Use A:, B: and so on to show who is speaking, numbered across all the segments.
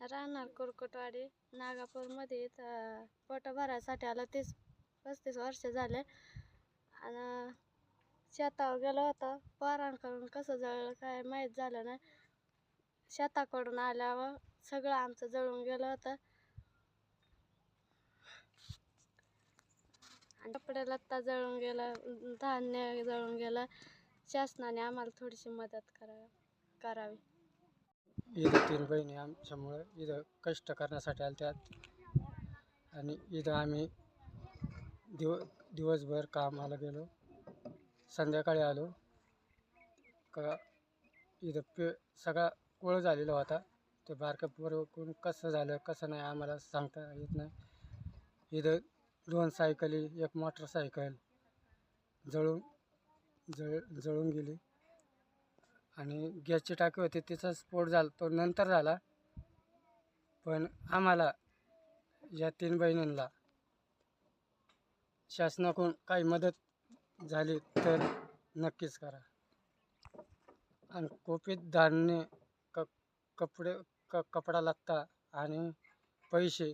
A: राहणार कुरकुटवाडी नागापूरमध्ये. इथं पोटं भरायसाठी आलं तीस पस्तीस वर्ष झाले. आणि शेतावर गेलो होतो. पोरांकडून कसं जळलं काय माहीत झालं नाही. शेताकडून आल्यावर सगळं आमचं जळून गेलं होतं. आणि कपडे लत्ता जळून गेलं धान्य जळून गेलं. शासनाने आम्हाला थोडीशी मदत करा करावी.
B: इथं तीन बहिणी आमच्यामुळं इथं कष्ट करण्यासाठी आल्या आणि इथं आम्ही दिव दिवसभर कामाला गेलो. संध्याकाळी आलो. का इथं पे सगळा कोळ झालेला होता. ते बारक्या कोण कसं झालं कसं नाही आम्हाला सांगता येत नाही. इथं दोन सायकली एक मोटरसायकल जळून जळ जळून गेली. आणि गॅसची टाकी होती तिचा स्फोट झाला तो नंतर झाला. पण आम्हाला या तीन बहिणींना शासनाकडून काही मदत झाली तर नक्कीच करा. आणि कोपीत धान्य क कपडे क कपडा लागता आणि पैसे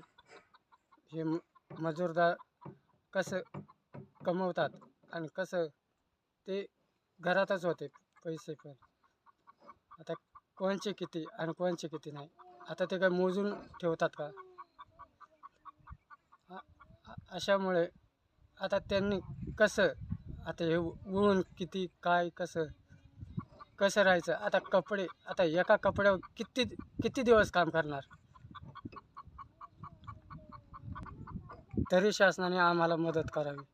B: हे म मजूरदार कसं कमवतात आणि कसं ते घरातच होते पैसे पण. आता कोणचे किती आणि कोणचे किती नाही? आता ते काय मोजून ठेवतात का? अशामुळे आता त्यांनी कसं आता हे उळून किती काय कसं कसं राहायचं? आता कपडे आता एका कपड्यावर किती किती दिवस काम करणार? तरी शासनाने आम्हाला मदत करावी.